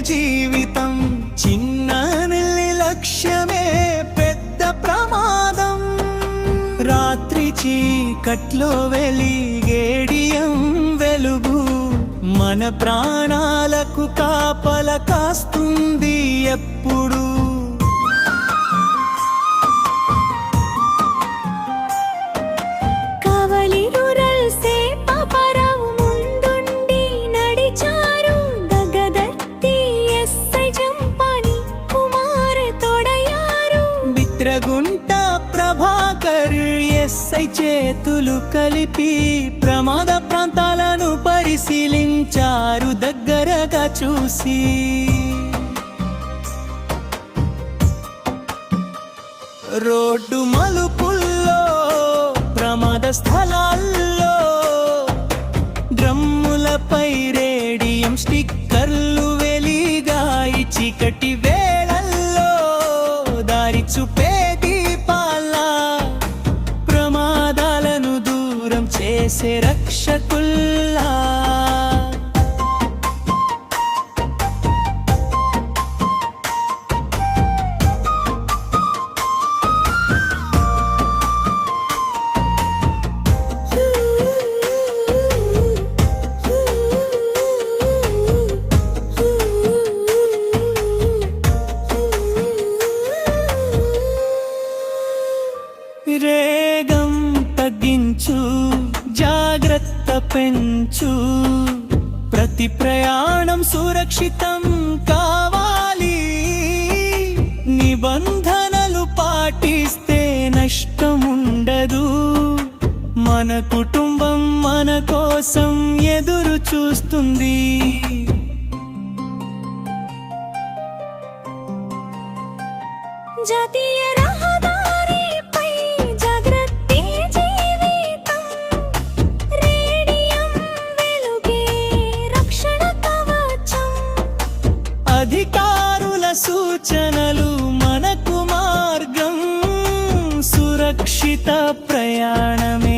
జీవితం. చిన్న నిర్లక్ష్యమే పెద్ద ప్రమాదం. రాత్రి చీకట్లో వెలిగేడియం వెలుగు. మన ప్రాణాలకు కాపల కాస్తుంది ఎప్పుడు. గుంట ప్రభాకర్ ఎస్ఐ చేతులు కలిపి ప్రమాద ప్రాంతాలను పరిశీలించారు దగ్గరగా చూసి. రోడ్డు మలుపుల్లో ప్రమాద స్థలాల్లో డ్రమ్ములపై రేడియం స్టిక్కర్లు వెలిగాయి చీకటి చేసే రక్షకుల్లా రేగం తగ్గించు పెంచు. ప్రతి ప్రయాణం సురక్షితం కావాలి. నిబంధనలు పాటిస్తే నష్టముండదు. మన కుటుంబం మన కోసం ఎదురు చూస్తుంది. జాతీయ సూచనలు మనకు మార్గం. సురక్షిత ప్రయాణమే.